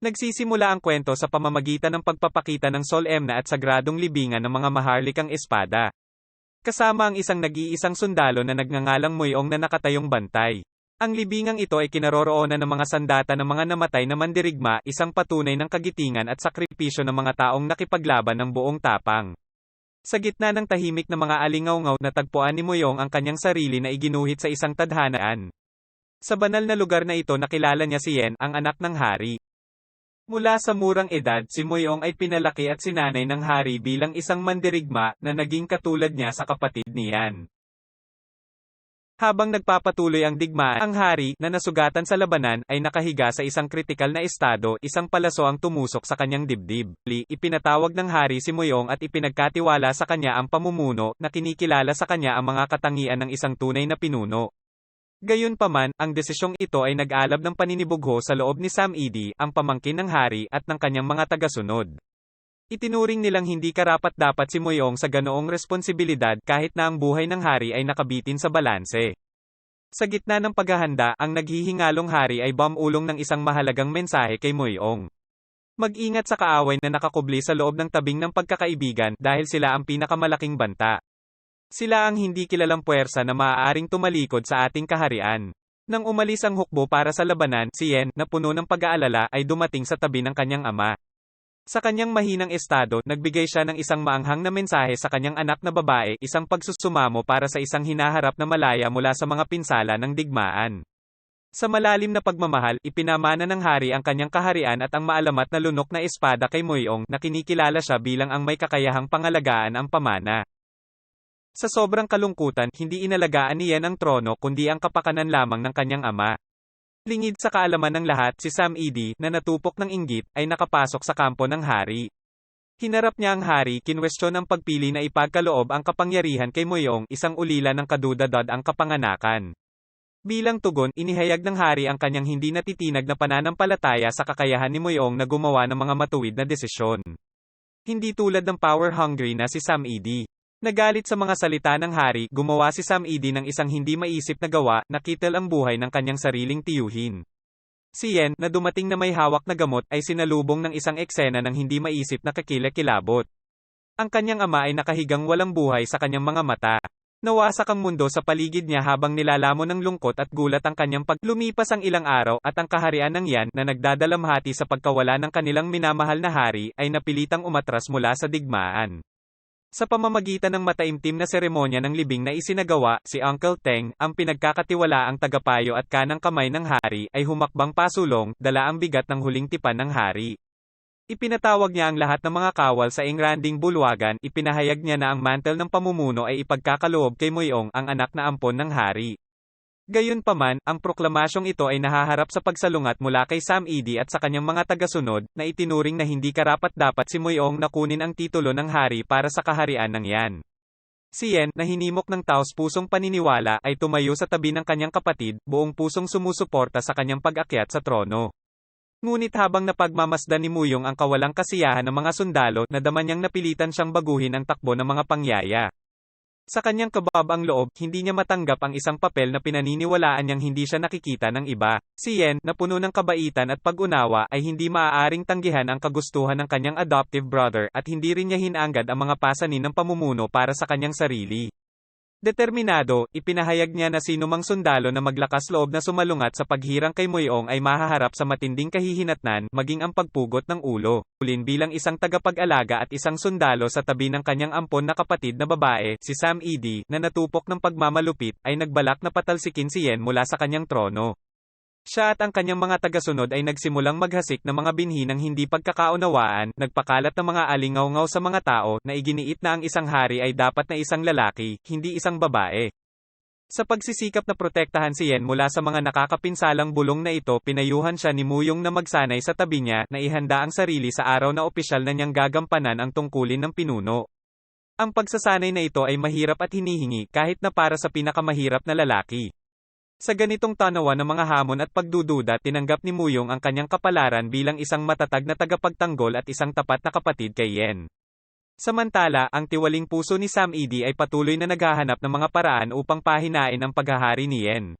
Nagsisimula ang kwento sa pamamagitan ng pagpapakita ng solemna at sagradong libingan ng mga maharlikang espada. Kasama ang isang nag-iisang sundalo na nagngangalang Moyong na nakatayong bantay. Ang libingang ito ay kinaroroonan ng mga sandata ng mga namatay na mandirigma, isang patunay ng kagitingan at sakripisyo ng mga taong nakipaglaban ng buong tapang. Sa gitna ng tahimik na mga alingawngaw, natagpuan ni Moyong ang kanyang sarili na iginuhit sa isang tadhanaan. Sa banal na lugar na ito nakilala niya si Yen, ang anak ng hari. Mula sa murang edad, si Moyong ay pinalaki at sinanay ng hari bilang isang mandirigma na naging katulad niya sa kapatid niyan. Habang nagpapatuloy ang digmaan, ang hari, na nasugatan sa labanan, ay nakahiga sa isang kritikal na estado, isang palaso ang tumusok sa kanyang dibdib. Li, ipinatawag ng hari si Moyong at ipinagkatiwala sa kanya ang pamumuno, na kinikilala sa kanya ang mga katangian ng isang tunay na pinuno. Gayunpaman, ang desisyong ito ay nag-alab ng paninibugho sa loob ni Sam Edie, ang pamangkin ng hari, at ng kanyang mga tagasunod. Itinuring nilang hindi karapat-dapat si Moyong sa ganoong responsibilidad kahit na ang buhay ng hari ay nakabitin sa balanse. Sa gitna ng paghahanda, ang naghihingalong hari ay bamulong ng isang mahalagang mensahe kay Moyong. Mag-ingat sa kaaway na nakakubli sa loob ng tabing ng pagkakaibigan dahil sila ang pinakamalaking banta. Sila ang hindi kilalang puwersa na maaaring tumalikod sa ating kaharian. Nang umalis ang hukbo para sa labanan, si Yen, na puno ng pag-aalala, ay dumating sa tabi ng kanyang ama. Sa kanyang mahinang estado, nagbigay siya ng isang maanghang na mensahe sa kanyang anak na babae, isang pagsusumamo para sa isang hinaharap na malaya mula sa mga pinsala ng digmaan. Sa malalim na pagmamahal, ipinamana ng hari ang kanyang kaharian at ang maalamat na lunok na espada kay Moyong na kinikilala siya bilang ang may kakayahang pangalagaan ang pamana. Sa sobrang kalungkutan, hindi inalagaan niyan ang trono kundi ang kapakanan lamang ng kanyang ama. Lingid sa kaalaman ng lahat, si Sam Edie, na natupok ng inggit, ay nakapasok sa kampo ng hari. Hinarap niya ang hari, kinwestiyon ang pagpili na ipagkaloob ang kapangyarihan kay Moyong, isang ulila ng kadudadad ang kapanganakan. Bilang tugon, inihayag ng hari ang kanyang hindi natitinag na pananampalataya sa kakayahan ni Moyong na gumawa ng mga matuwid na desisyon. Hindi tulad ng power-hungry na si Sam Edie. Nagalit sa mga salita ng hari, gumawa si Sam Edie ng isang hindi maisip na gawa, nakitel ang buhay ng kanyang sariling tiyuhin. Si Yen, na dumating na may hawak na gamot, ay sinalubong ng isang eksena ng hindi maisip na kakilakilabot. Ang kanyang ama ay nakahigang walang buhay sa kanyang mga mata. Nawasak ang mundo sa paligid niya habang nilalamon ng lungkot at gulat ang kanyang pag lumipas ang ilang araw at ang kaharian ng Yan na nagdadalamhati sa pagkawala ng kanilang minamahal na hari ay napilitang umatras mula sa digmaan. Sa pamamagitan ng mataimtim na seremonya ng libing na isinagawa, si Uncle Teng, ang pinagkakatiwalaang tagapayo at kanang kamay ng hari, ay humakbang pasulong, dala ang bigat ng huling tipan ng hari. Ipinatawag niya ang lahat ng mga kawal sa ingranding bulwagan, ipinahayag niya na ang mantel ng pamumuno ay ipagkakaloob kay Moyong, ang anak na ampon ng hari. Gayunpaman, ang proklamasyong ito ay nahaharap sa pagsalungat mula kay Sam Edie at sa kanyang mga tagasunod, na itinuring na hindi karapat-dapat si Moyong na kunin ang titulo ng hari para sa kaharian ng yan. Si Yen, na hinimok ng taos pusong paniniwala, ay tumayo sa tabi ng kanyang kapatid, buong pusong sumusuporta sa kanyang pag-akyat sa trono. Ngunit habang napagmamasdan ni Muyong ang kawalang kasiyahan ng mga sundalo, nadama niyang napilitan siyang baguhin ang takbo ng mga pangyaya. Sa kanyang kababang loob, hindi niya matanggap ang isang papel na pinaniniwalaan niyang hindi siya nakikita ng iba. Si Yen, na puno ng kabaitan at pag-unawa, ay hindi maaaring tanggihan ang kagustuhan ng kanyang adoptive brother, at hindi rin niya hinanggad ang mga pasanin ng pamumuno para sa kanyang sarili. Determinado, ipinahayag niya na sinumang sundalo na maglakas loob na sumalungat sa paghirang kay Moyong ay mahaharap sa matinding kahihinatnan, maging ang pagpugot ng ulo. Ulin bilang isang tagapag-alaga at isang sundalo sa tabi ng kanyang ampon na kapatid na babae, si Sam Edie, na natupok ng pagmamalupit, ay nagbalak na patalsikin si Yen mula sa kanyang trono. Siya at ang kanyang mga tagasunod ay nagsimulang maghasik ng mga binhi ng hindi pagkakaunawaan, nagpakalat ng mga alingaw sa mga tao, na iginiit na ang isang hari ay dapat na isang lalaki, hindi isang babae. Sa pagsisikap na protektahan si Yen mula sa mga nakakapinsalang bulong na ito, pinayuhan siya ni Muyong na magsanay sa tabi niya, na ihanda ang sarili sa araw na opisyal na niyang gagampanan ang tungkulin ng pinuno. Ang pagsasanay na ito ay mahirap at hinihingi kahit na para sa pinakamahirap na lalaki. Sa ganitong tanawan ng mga hamon at pagdududa tinanggap ni Muyong ang kanyang kapalaran bilang isang matatag na tagapagtanggol at isang tapat na kapatid kay Yen. Samantala, ang tiwaling puso ni Sam Edie ay patuloy na naghahanap ng mga paraan upang pahinain ang paghahari ni Yen.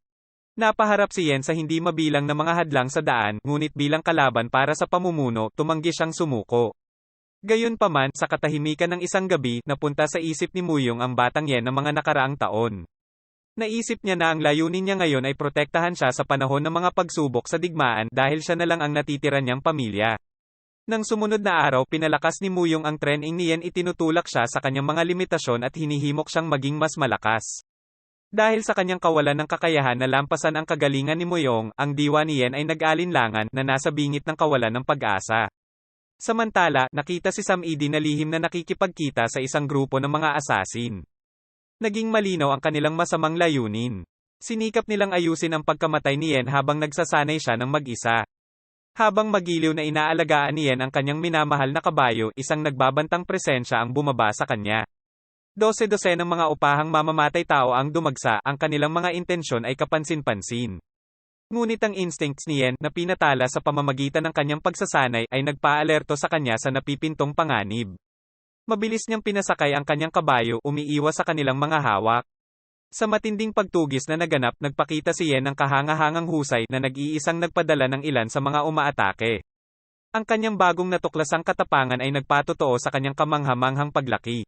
Napaharap si Yen sa hindi mabilang na mga hadlang sa daan, ngunit bilang kalaban para sa pamumuno, tumanggi siyang sumuko. Gayunpaman, sa katahimikan ng isang gabi, napunta sa isip ni Muyong ang batang Yen ng mga nakaraang taon. Naisip niya na ang layunin niya ngayon ay protektahan siya sa panahon ng mga pagsubok sa digmaan dahil siya na lang ang natitira niyang pamilya. Nang sumunod na araw pinalakas ni Muyong ang training ni Yen itinutulak siya sa kanyang mga limitasyon at hinihimok siyang maging mas malakas. Dahil sa kanyang kawalan ng kakayahan na lampasan ang kagalingan ni Muyong, ang diwa ni Yen ay nag-alinlangan na nasa bingit ng kawalan ng pag-asa. Samantala, nakita si Sam Edi na lihim na nakikipagkita sa isang grupo ng mga asasin. Naging malinaw ang kanilang masamang layunin. Sinikap nilang ayusin ang pagkamatay ni Yen habang nagsasanay siya ng mag-isa. Habang magiliw na inaalagaan ni Yen ang kanyang minamahal na kabayo, isang nagbabantang presensya ang bumaba sa kanya. Dose-dose ng mga upahang mamamatay tao ang dumagsa, ang kanilang mga intensyon ay kapansin-pansin. Ngunit ang instincts ni Yen, na pinatala sa pamamagitan ng kanyang pagsasanay, ay nagpaalerto sa kanya sa napipintong panganib. Mabilis niyang pinasakay ang kanyang kabayo, umiiwas sa kanilang mga hawak. Sa matinding pagtugis na naganap, nagpakita si Yen ng kahangahangang husay na nag-iisang nagpadala ng ilan sa mga umaatake. Ang kanyang bagong natuklasang katapangan ay nagpatotoo sa kanyang kamanghamanghang paglaki.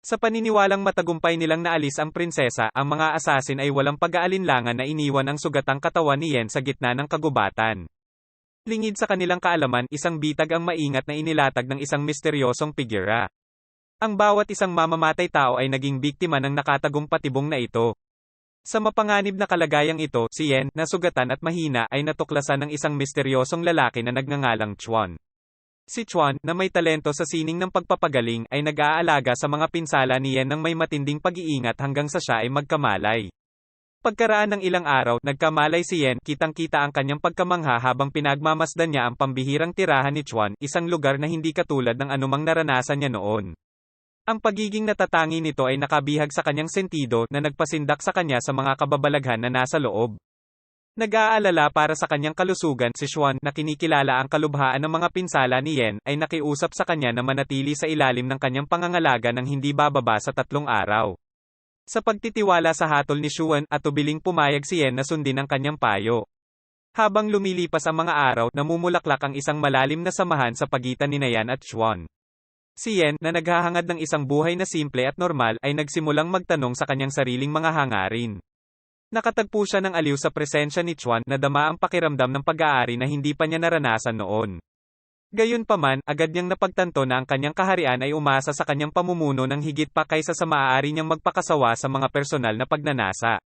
Sa paniniwalang matagumpay nilang naalis ang prinsesa, ang mga asasin ay walang pag-aalinlangan na iniwan ang sugatang katawan ni Yen sa gitna ng kagubatan. Lingid sa kanilang kaalaman, isang bitag ang maingat na inilatag ng isang misteryosong figura. Ang bawat isang mamamatay tao ay naging biktima ng nakatagong patibong na ito. Sa mapanganib na kalagayang ito, si Yen, na sugatan at mahina, ay natuklasan ng isang misteryosong lalaki na nagngangalang Chuan. Si Chuan, na may talento sa sining ng pagpapagaling, ay nag-aalaga sa mga pinsala ni Yen ng may matinding pag-iingat hanggang sa siya ay magkamalay. Pagkaraan ng ilang araw, nagkamalay si Yen, kitang-kita ang kanyang pagkamangha habang pinagmamasdan niya ang pambihirang tirahan ni Chuan, isang lugar na hindi katulad ng anumang naranasan niya noon. Ang pagiging natatangi nito ay nakabihag sa kanyang sentido na nagpasindak sa kanya sa mga kababalaghan na nasa loob. Nag-aalala para sa kanyang kalusugan si Xuan na kinikilala ang kalubhaan ng mga pinsala ni Yen ay nakiusap sa kanya na manatili sa ilalim ng kanyang pangangalaga ng hindi bababa sa tatlong araw. Sa pagtitiwala sa hatol ni Xuan at tubiling pumayag si Yen na sundin ang kanyang payo. Habang lumilipas ang mga araw, namumulaklak ang isang malalim na samahan sa pagitan ni Nayan at Xuan. Si Yen, na naghahangad ng isang buhay na simple at normal, ay nagsimulang magtanong sa kanyang sariling mga hangarin. Nakatagpo siya ng aliw sa presensya ni Chuan na dama ang pakiramdam ng pag-aari na hindi pa niya naranasan noon. Gayunpaman, agad niyang napagtanto na ang kanyang kaharian ay umasa sa kanyang pamumuno ng higit pa kaysa sa maaari niyang magpakasawa sa mga personal na pagnanasa.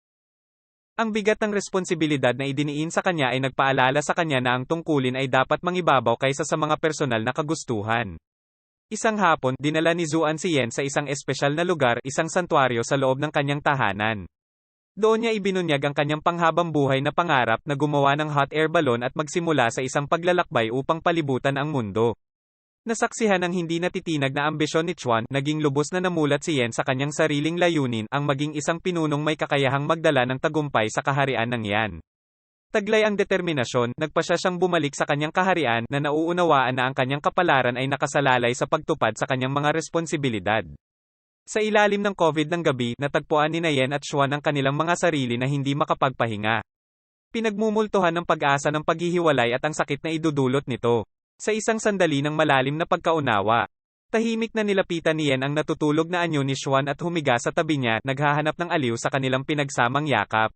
Ang bigat ng responsibilidad na idiniin sa kanya ay nagpaalala sa kanya na ang tungkulin ay dapat mangibabaw kaysa sa mga personal na kagustuhan. Isang hapon, dinala ni Zuan si Yen sa isang espesyal na lugar, isang santuario sa loob ng kanyang tahanan. Doon niya ibinunyag ang kanyang panghabang buhay na pangarap na gumawa ng hot air balloon at magsimula sa isang paglalakbay upang palibutan ang mundo. Nasaksihan ng hindi natitinag na ambisyon ni Chuan, naging lubos na namulat si Yen sa kanyang sariling layunin, ang maging isang pinunong may kakayahang magdala ng tagumpay sa kaharian ng Yan. Taglay ang determinasyon, nagpa siya siyang bumalik sa kanyang kaharian na nauunawaan na ang kanyang kapalaran ay nakasalalay sa pagtupad sa kanyang mga responsibilidad. Sa ilalim ng COVID ng gabi, natagpuan ni Nayen at Xuan ang kanilang mga sarili na hindi makapagpahinga. Pinagmumultuhan ng pag-asa ng paghihiwalay at ang sakit na idudulot nito. Sa isang sandali ng malalim na pagkaunawa, tahimik na nilapitan ni Yen ang natutulog na anyo ni Xuan at humiga sa tabi niya, naghahanap ng aliw sa kanilang pinagsamang yakap.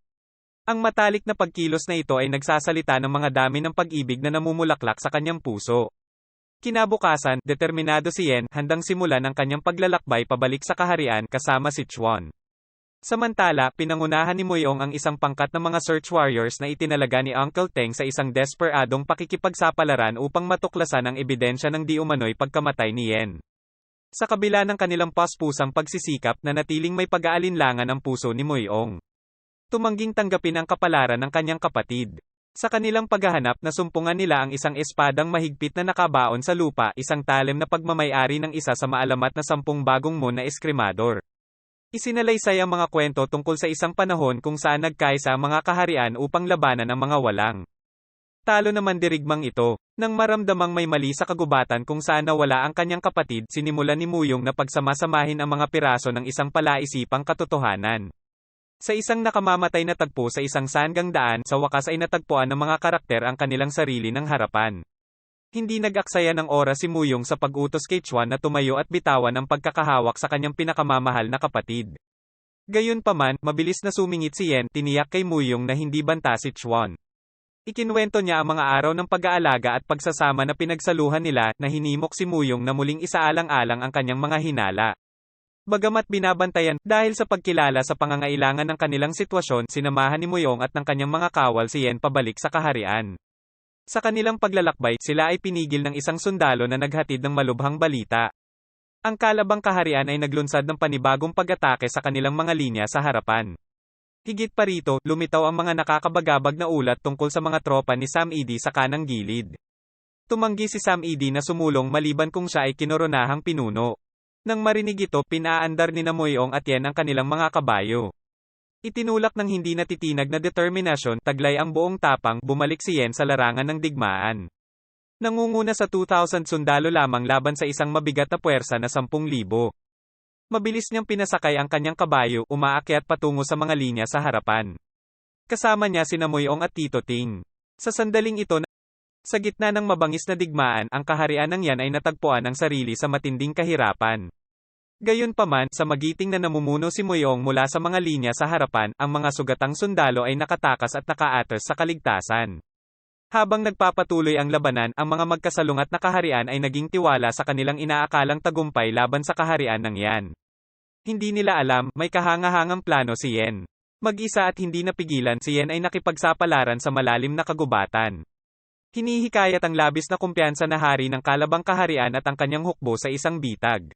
Ang matalik na pagkilos na ito ay nagsasalita ng mga dami ng pag-ibig na namumulaklak sa kanyang puso. Kinabukasan, determinado si Yen, handang simulan ang kanyang paglalakbay pabalik sa kaharian kasama si Chuan. Samantala, pinangunahan ni Moyong ang isang pangkat ng mga search warriors na itinalaga ni Uncle Teng sa isang desperadong pakikipagsapalaran upang matuklasan ang ebidensya ng di umano'y pagkamatay ni Yen. Sa kabila ng kanilang paspusang pagsisikap na natiling may pag-aalinlangan ang puso ni Moyong. Tumangging tanggapin ang kapalaran ng kanyang kapatid. Sa kanilang paghahanap na sumpungan nila ang isang espadang mahigpit na nakabaon sa lupa, isang talem na pagmamayari ng isa sa maalamat na sampung bagong mon na eskrimador. Isinalaysay ang mga kwento tungkol sa isang panahon kung saan nagkaisa ang mga kaharian upang labanan ang mga walang. Talo naman dirigmang ito. Nang maramdamang may mali sa kagubatan kung saan nawala ang kanyang kapatid, sinimulan ni Muyong na pagsamasamahin ang mga piraso ng isang palaisipang katotohanan. Sa isang nakamamatay na tagpo sa isang sanggang daan, sa wakas ay natagpuan ng mga karakter ang kanilang sarili ng harapan. Hindi nag-aksaya ng oras si Muyong sa pag-utos kay Chuan na tumayo at bitawan ang pagkakahawak sa kanyang pinakamamahal na kapatid. Gayunpaman, mabilis na sumingit si Yen, tiniyak kay Muyong na hindi banta si Chuan. Ikinwento niya ang mga araw ng pag-aalaga at pagsasama na pinagsaluhan nila, na hinimok si Muyong na muling isaalang-alang ang kanyang mga hinala. Bagamat binabantayan, dahil sa pagkilala sa pangangailangan ng kanilang sitwasyon, sinamahan ni Muyong at ng kanyang mga kawal si Yen pabalik sa kaharian. Sa kanilang paglalakbay, sila ay pinigil ng isang sundalo na naghatid ng malubhang balita. Ang kalabang kaharian ay naglunsad ng panibagong pag-atake sa kanilang mga linya sa harapan. Higit pa rito, lumitaw ang mga nakakabagabag na ulat tungkol sa mga tropa ni Sam Edi sa kanang gilid. Tumanggi si Sam Edi na sumulong maliban kung siya ay kinoronahang pinuno. Nang marinig ito, pinaandar ni Namoyong at Yen ang kanilang mga kabayo. Itinulak ng hindi natitinag na determinasyon, taglay ang buong tapang, bumalik si Yen sa larangan ng digmaan. Nangunguna sa 2,000 sundalo lamang laban sa isang mabigat na puwersa na 10,000. Mabilis niyang pinasakay ang kanyang kabayo, umaakyat patungo sa mga linya sa harapan. Kasama niya si Namoyong at Tito Ting. Sa sandaling ito, sa gitna ng mabangis na digmaan, ang kaharian ng yan ay natagpuan ang sarili sa matinding kahirapan. Gayunpaman, sa magiting na namumuno si Moyong mula sa mga linya sa harapan, ang mga sugatang sundalo ay nakatakas at nakaatos sa kaligtasan. Habang nagpapatuloy ang labanan, ang mga magkasalungat na kaharian ay naging tiwala sa kanilang inaakalang tagumpay laban sa kaharian ng Yan. Hindi nila alam, may kahangahangang plano si Yen. Mag-isa at hindi napigilan si Yen ay nakipagsapalaran sa malalim na kagubatan. Hinihikayat ang labis na kumpiyansa na hari ng kalabang kaharian at ang kanyang hukbo sa isang bitag.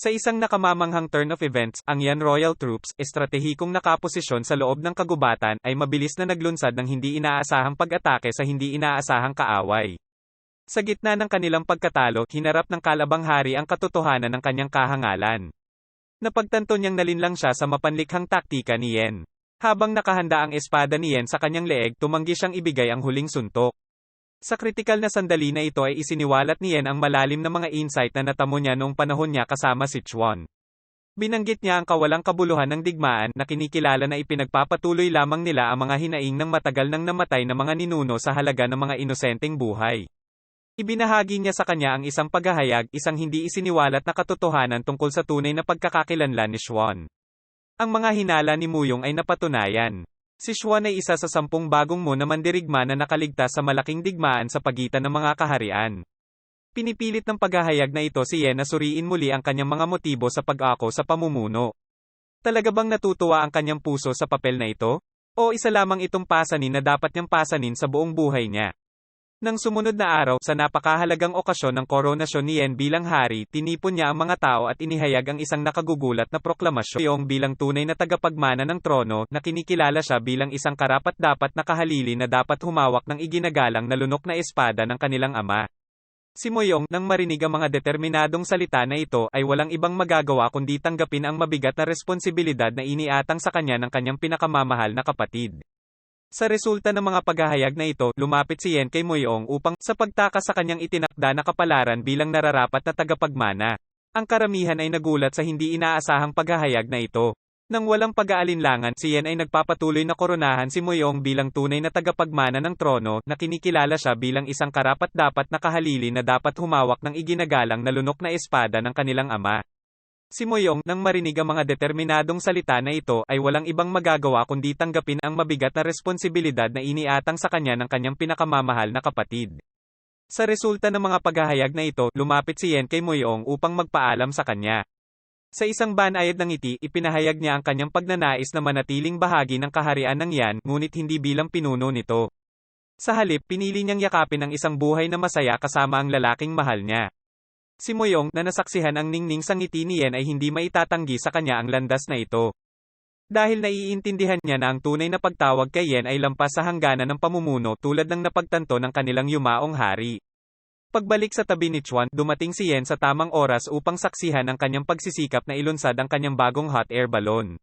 Sa isang nakamamanghang turn of events, ang Yan Royal Troops, estratehikong nakaposisyon sa loob ng kagubatan, ay mabilis na naglunsad ng hindi inaasahang pag-atake sa hindi inaasahang kaaway. Sa gitna ng kanilang pagkatalo, hinarap ng kalabang hari ang katotohanan ng kanyang kahangalan. Napagtanto niyang nalinlang siya sa mapanlikhang taktika ni Yen. Habang nakahanda ang espada ni Yen sa kanyang leeg, tumanggi siyang ibigay ang huling suntok. Sa kritikal na sandali na ito ay isiniwalat ni Yen ang malalim na mga insight na natamo niya noong panahon niya kasama si Chuan. Binanggit niya ang kawalang kabuluhan ng digmaan na kinikilala na ipinagpapatuloy lamang nila ang mga hinaing ng matagal nang namatay na mga ninuno sa halaga ng mga inosenteng buhay. Ibinahagi niya sa kanya ang isang paghahayag, isang hindi isiniwalat na katotohanan tungkol sa tunay na pagkakakilanlan ni Xuan. Ang mga hinala ni Muyong ay napatunayan. Si Xuan ay isa sa sampung bagong mo na mandirigma na nakaligtas sa malaking digmaan sa pagitan ng mga kaharian. Pinipilit ng paghahayag na ito si Yen na suriin muli ang kanyang mga motibo sa pag-ako sa pamumuno. Talaga bang natutuwa ang kanyang puso sa papel na ito? O isa lamang itong pasanin na dapat niyang pasanin sa buong buhay niya? Nang sumunod na araw, sa napakahalagang okasyon ng koronasyon ni Yen bilang hari, tinipon niya ang mga tao at inihayag ang isang nakagugulat na proklamasyon bilang tunay na tagapagmana ng trono, na kinikilala siya bilang isang karapat-dapat na kahalili na dapat humawak ng iginagalang na lunok na espada ng kanilang ama. Si Moyong, nang marinig ang mga determinadong salita na ito, ay walang ibang magagawa kundi tanggapin ang mabigat na responsibilidad na iniatang sa kanya ng kanyang pinakamamahal na kapatid. Sa resulta ng mga paghahayag na ito, lumapit si Yen kay Moyong upang, sa pagtaka sa kanyang itinakda na kapalaran bilang nararapat na tagapagmana. Ang karamihan ay nagulat sa hindi inaasahang paghahayag na ito. Nang walang pag-aalinlangan, si Yen ay nagpapatuloy na koronahan si Moyong bilang tunay na tagapagmana ng trono, na kinikilala siya bilang isang karapat-dapat na kahalili na dapat humawak ng iginagalang na lunok na espada ng kanilang ama. Si Moyong, nang marinig ang mga determinadong salita na ito, ay walang ibang magagawa kundi tanggapin ang mabigat na responsibilidad na iniatang sa kanya ng kanyang pinakamamahal na kapatid. Sa resulta ng mga paghahayag na ito, lumapit si Yen kay Moyong upang magpaalam sa kanya. Sa isang banayad ng ngiti, ipinahayag niya ang kanyang pagnanais na manatiling bahagi ng kaharian ng Yan, ngunit hindi bilang pinuno nito. Sa halip, pinili niyang yakapin ang isang buhay na masaya kasama ang lalaking mahal niya. Si Moyong, na nasaksihan ang ningning sa ngiti ni Yen ay hindi maitatanggi sa kanya ang landas na ito. Dahil naiintindihan niya na ang tunay na pagtawag kay Yen ay lampas sa hangganan ng pamumuno tulad ng napagtanto ng kanilang yumaong hari. Pagbalik sa tabi ni Chuan, dumating si Yen sa tamang oras upang saksihan ang kanyang pagsisikap na ilunsad ang kanyang bagong hot air balloon.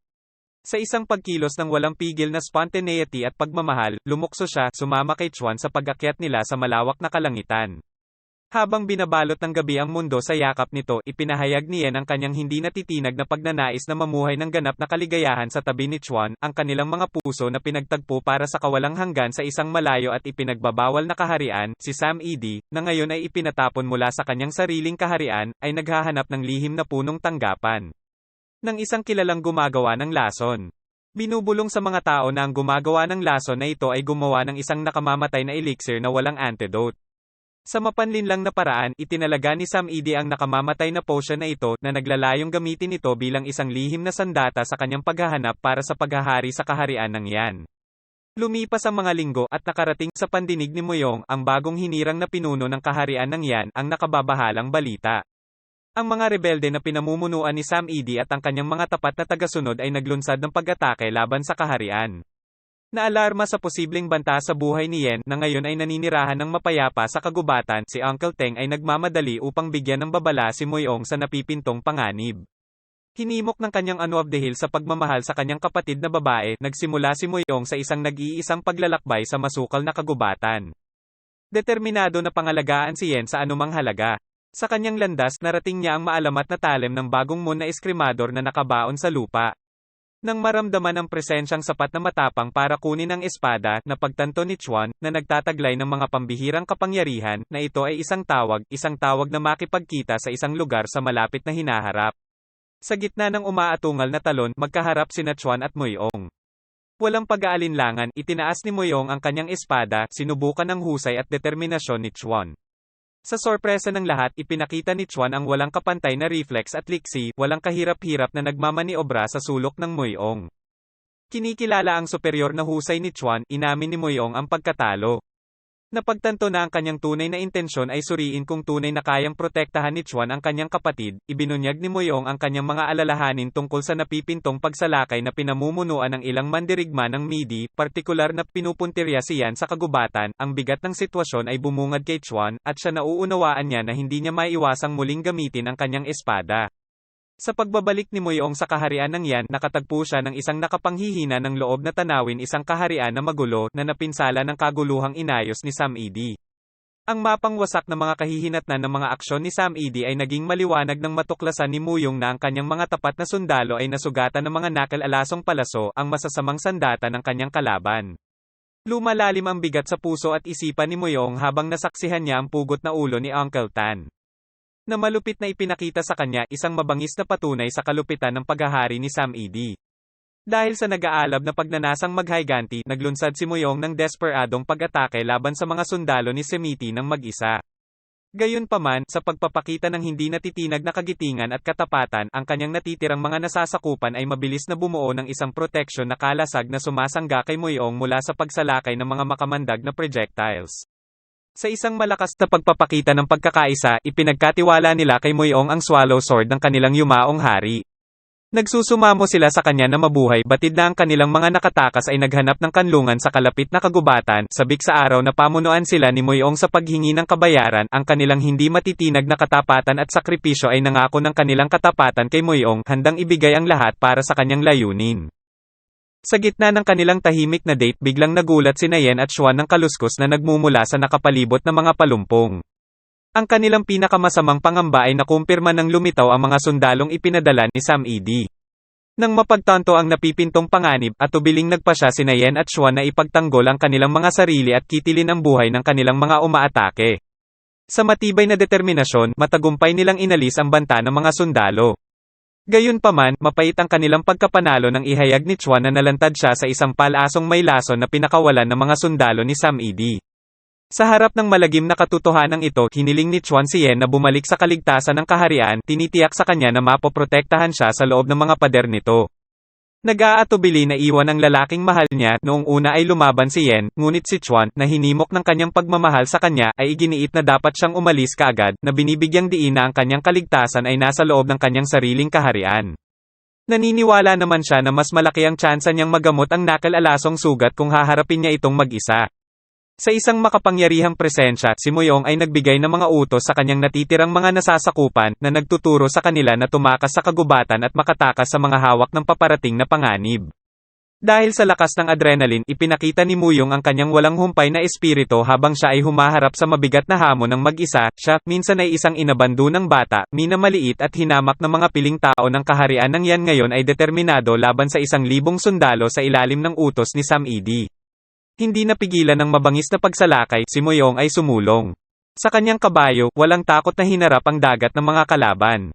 Sa isang pagkilos ng walang pigil na spontaneity at pagmamahal, lumukso siya, sumama kay Chuan sa pag-akyat nila sa malawak na kalangitan. Habang binabalot ng gabi ang mundo sa yakap nito, ipinahayag ni Yen ang kanyang hindi natitinag na pagnanais na mamuhay ng ganap na kaligayahan sa tabi ni Chuan, ang kanilang mga puso na pinagtagpo para sa kawalang hanggan sa isang malayo at ipinagbabawal na kaharian, si Sam Edie, na ngayon ay ipinatapon mula sa kanyang sariling kaharian, ay naghahanap ng lihim na punong tanggapan. Ng isang kilalang gumagawa ng lason. Binubulong sa mga tao na ang gumagawa ng lason na ito ay gumawa ng isang nakamamatay na elixir na walang antidote. Sa mapanlinlang na paraan, itinalaga ni Sam Edie ang nakamamatay na potion na ito, na naglalayong gamitin ito bilang isang lihim na sandata sa kanyang paghahanap para sa paghahari sa kaharian ng Yan. Lumipas ang mga linggo at nakarating sa pandinig ni Moyong ang bagong hinirang na pinuno ng kaharian ng Yan ang nakababahalang balita. Ang mga rebelde na pinamumunuan ni Sam Edie at ang kanyang mga tapat na tagasunod ay naglunsad ng pag-atake laban sa kaharian. Naalarma sa posibleng banta sa buhay ni Yen na ngayon ay naninirahan ng mapayapa sa kagubatan, si Uncle Teng ay nagmamadali upang bigyan ng babala si Moyong sa napipintong panganib. Hinimok ng kanyang ano of hill sa pagmamahal sa kanyang kapatid na babae, nagsimula si Moyong sa isang nag-iisang paglalakbay sa masukal na kagubatan. Determinado na pangalagaan si Yen sa anumang halaga. Sa kanyang landas, narating niya ang maalamat na talem ng bagong moon na eskrimador na nakabaon sa lupa. Nang maramdaman ang presensyang sapat na matapang para kunin ang espada, na pagtanto ni Chuan, na nagtataglay ng mga pambihirang kapangyarihan, na ito ay isang tawag, isang tawag na makipagkita sa isang lugar sa malapit na hinaharap. Sa gitna ng umaatungal na talon, magkaharap sina Chuan at Moyong. Walang pag-aalinlangan, itinaas ni Moyong ang kanyang espada, sinubukan ng husay at determinasyon ni Chuan. Sa sorpresa ng lahat, ipinakita ni Chuan ang walang kapantay na reflex at liksi, walang kahirap-hirap na nagmamaniobra sa sulok ng Moyong. Kinikilala ang superior na husay ni Chuan, inamin ni Moyong ang pagkatalo. Napagtanto na ang kanyang tunay na intensyon ay suriin kung tunay na kayang protektahan ni Chuan ang kanyang kapatid, ibinunyag ni Moyong ang kanyang mga alalahanin tungkol sa napipintong pagsalakay na pinamumunuan ng ilang mandirigma ng MIDI, partikular na pinupuntirya siyan sa kagubatan, ang bigat ng sitwasyon ay bumungad kay Chuan, at siya nauunawaan niya na hindi niya maiiwasang muling gamitin ang kanyang espada. Sa pagbabalik ni Moyong sa kaharian ng Yan, nakatagpo siya ng isang nakapanghihina ng loob na tanawin isang kaharian na magulo, na napinsala ng kaguluhang inayos ni Sam Edie. Ang mapang wasak na mga kahihinatnan ng mga aksyon ni Sam Edie ay naging maliwanag ng matuklasan ni Muyong na ang kanyang mga tapat na sundalo ay nasugatan ng mga nakal-alasong palaso, ang masasamang sandata ng kanyang kalaban. Lumalalim ang bigat sa puso at isipan ni Moyong habang nasaksihan niya ang pugot na ulo ni Uncle Tan na malupit na ipinakita sa kanya isang mabangis na patunay sa kalupitan ng paghahari ni Sam Edie. Dahil sa nag-aalab na pagnanasang maghayganti, naglunsad si Moyong ng desperadong pag-atake laban sa mga sundalo ni Semiti ng mag-isa. Gayunpaman, sa pagpapakita ng hindi natitinag na kagitingan at katapatan, ang kanyang natitirang mga nasasakupan ay mabilis na bumuo ng isang proteksyon na kalasag na sumasangga kay Moyong mula sa pagsalakay ng mga makamandag na projectiles. Sa isang malakas na pagpapakita ng pagkakaisa, ipinagkatiwala nila kay Moyong ang swallow sword ng kanilang yumaong hari. Nagsusumamo sila sa kanya na mabuhay batid na ang kanilang mga nakatakas ay naghanap ng kanlungan sa kalapit na kagubatan, sabik sa araw na pamunuan sila ni Moyong sa paghingi ng kabayaran, ang kanilang hindi matitinag na katapatan at sakripisyo ay nangako ng kanilang katapatan kay Moyong, handang ibigay ang lahat para sa kanyang layunin. Sa gitna ng kanilang tahimik na date biglang nagulat si Nayen at Xuan ng kaluskos na nagmumula sa nakapalibot na mga palumpong. Ang kanilang pinakamasamang pangamba ay nakumpirma ng lumitaw ang mga sundalong ipinadala ni Sam Edie. Nang mapagtanto ang napipintong panganib, at tubiling nagpa siya si Nayen at Xuan na ipagtanggol ang kanilang mga sarili at kitilin ang buhay ng kanilang mga umaatake. Sa matibay na determinasyon, matagumpay nilang inalis ang banta ng mga sundalo. Gayunpaman, mapait ang kanilang pagkapanalo ng ihayag ni Chuan na nalantad siya sa isang palasong may lason na pinakawalan ng mga sundalo ni Sam Edie. Sa harap ng malagim na katotohanan ito, hiniling ni Chuan si Yen na bumalik sa kaligtasan ng kaharian, tinitiyak sa kanya na mapoprotektahan siya sa loob ng mga pader nito. Nag-aatubili na iwan ang lalaking mahal niya, noong una ay lumaban si Yen, ngunit si Chuan, na hinimok ng kanyang pagmamahal sa kanya, ay iginiit na dapat siyang umalis kaagad, na binibigyang diin na ang kanyang kaligtasan ay nasa loob ng kanyang sariling kaharian. Naniniwala naman siya na mas malaki ang tsansa niyang magamot ang nakal-alasong sugat kung haharapin niya itong mag-isa. Sa isang makapangyarihang presensya, si Moyong ay nagbigay ng mga utos sa kanyang natitirang mga nasasakupan, na nagtuturo sa kanila na tumakas sa kagubatan at makatakas sa mga hawak ng paparating na panganib. Dahil sa lakas ng adrenaline, ipinakita ni Muyong ang kanyang walang humpay na espiritu habang siya ay humaharap sa mabigat na hamon ng mag-isa, siya, minsan ay isang inabando ng bata, minamaliit at hinamak ng mga piling tao ng kaharian ng yan ngayon ay determinado laban sa isang libong sundalo sa ilalim ng utos ni Sam Edi. Hindi napigilan ng mabangis na pagsalakay, si Muyong ay sumulong. Sa kanyang kabayo, walang takot na hinarap ang dagat ng mga kalaban.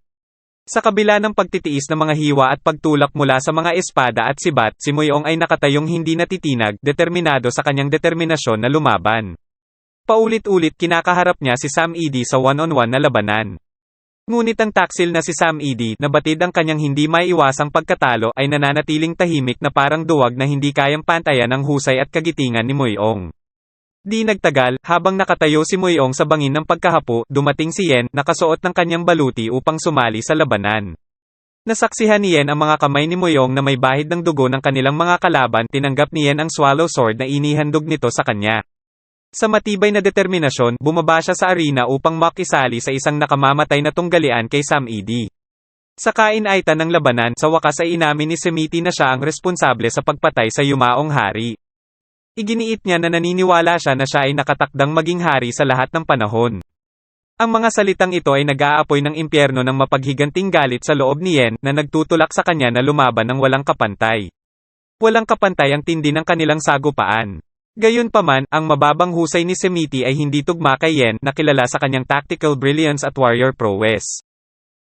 Sa kabila ng pagtitiis ng mga hiwa at pagtulak mula sa mga espada at sibat, si Moyong ay nakatayong hindi natitinag, determinado sa kanyang determinasyon na lumaban. Paulit-ulit kinakaharap niya si Sam Edi sa one-on-one na labanan. Ngunit ang taksil na si Sam Edi, na batid ang kanyang hindi maiiwasang pagkatalo, ay nananatiling tahimik na parang duwag na hindi kayang pantayan ang husay at kagitingan ni Moyong. Di nagtagal, habang nakatayo si Moyong sa bangin ng pagkahapo, dumating si Yen, nakasuot ng kanyang baluti upang sumali sa labanan. Nasaksihan ni Yen ang mga kamay ni Moyong na may bahid ng dugo ng kanilang mga kalaban, tinanggap ni Yen ang swallow sword na inihandog nito sa kanya. Sa matibay na determinasyon, bumaba siya sa arena upang makisali sa isang nakamamatay na tunggalian kay Sam Edi. Sa kainaitan ng labanan, sa wakas ay inamin ni Semiti na siya ang responsable sa pagpatay sa yumaong hari. Iginiit niya na naniniwala siya na siya ay nakatakdang maging hari sa lahat ng panahon. Ang mga salitang ito ay nag-aapoy ng impyerno ng mapaghiganting galit sa loob ni Yen na nagtutulak sa kanya na lumaban ng walang kapantay. Walang kapantay ang tindi ng kanilang sagupaan. Gayunpaman, ang mababang husay ni Semiti ay hindi tugma kay Yen na kilala sa kanyang tactical brilliance at warrior prowess.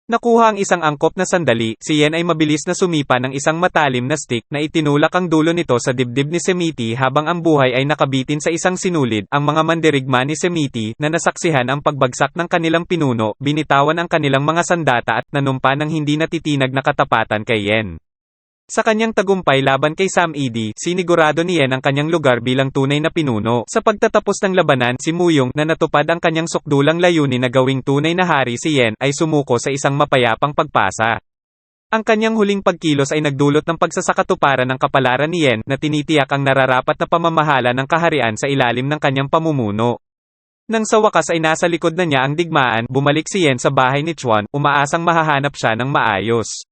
Nakuha ang isang angkop na sandali, si Yen ay mabilis na sumipa ng isang matalim na stick na itinulak ang dulo nito sa dibdib ni Semiti habang ang buhay ay nakabitin sa isang sinulid. Ang mga mandirigma ni Semiti, na nasaksihan ang pagbagsak ng kanilang pinuno, binitawan ang kanilang mga sandata at nanumpa ng hindi natitinag na katapatan kay Yen. Sa kanyang tagumpay laban kay Sam Edi, sinigurado ni Yen ang kanyang lugar bilang tunay na pinuno. Sa pagtatapos ng labanan, si Muyong, na natupad ang kanyang sukdulang layunin na gawing tunay na hari si Yen, ay sumuko sa isang mapayapang pagpasa. Ang kanyang huling pagkilos ay nagdulot ng pagsasakatuparan ng kapalaran ni Yen na tinitiyak ang nararapat na pamamahala ng kaharian sa ilalim ng kanyang pamumuno. Nang sa wakas ay nasa likod na niya ang digmaan, bumalik si Yen sa bahay ni Chuan, umaasang mahahanap siya ng maayos.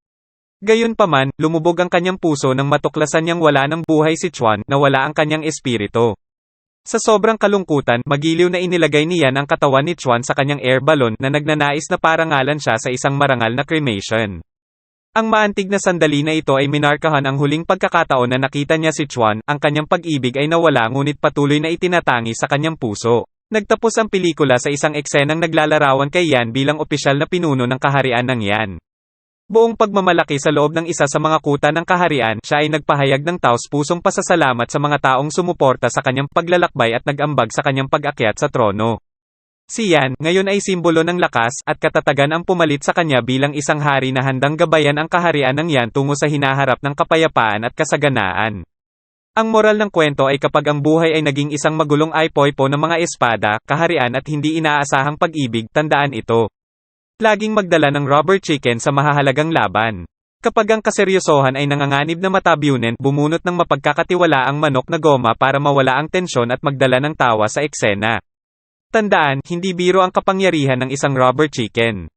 Gayunpaman, lumubog ang kanyang puso nang matuklasan niyang wala ng buhay si Chuan, na wala ang kanyang espiritu. Sa sobrang kalungkutan, magiliw na inilagay niyan ang katawan ni Chuan sa kanyang air balloon na nagnanais na parangalan siya sa isang marangal na cremation. Ang maantig na sandali na ito ay minarkahan ang huling pagkakataon na nakita niya si Chuan, ang kanyang pag-ibig ay nawala ngunit patuloy na itinatangi sa kanyang puso. Nagtapos ang pelikula sa isang eksenang naglalarawan kay Yan bilang opisyal na pinuno ng kaharian ng Yan. Buong pagmamalaki sa loob ng isa sa mga kuta ng kaharian, siya ay nagpahayag ng taos-pusong pasasalamat sa mga taong sumuporta sa kanyang paglalakbay at nag-ambag sa kanyang pag-akyat sa trono. Si Yan, ngayon ay simbolo ng lakas at katatagan ang pumalit sa kanya bilang isang hari na handang gabayan ang kaharian ng Yan tungo sa hinaharap ng kapayapaan at kasaganaan. Ang moral ng kwento ay kapag ang buhay ay naging isang magulong aypoypo ng mga espada, kaharian at hindi inaasahang pag-ibig, tandaan ito. Laging magdala ng rubber chicken sa mahahalagang laban. Kapag ang kaseryosohan ay nanganganib na matabyunin, bumunot ng mapagkakatiwalaang manok na goma para mawala ang tensyon at magdala ng tawa sa eksena. Tandaan, hindi biro ang kapangyarihan ng isang rubber chicken.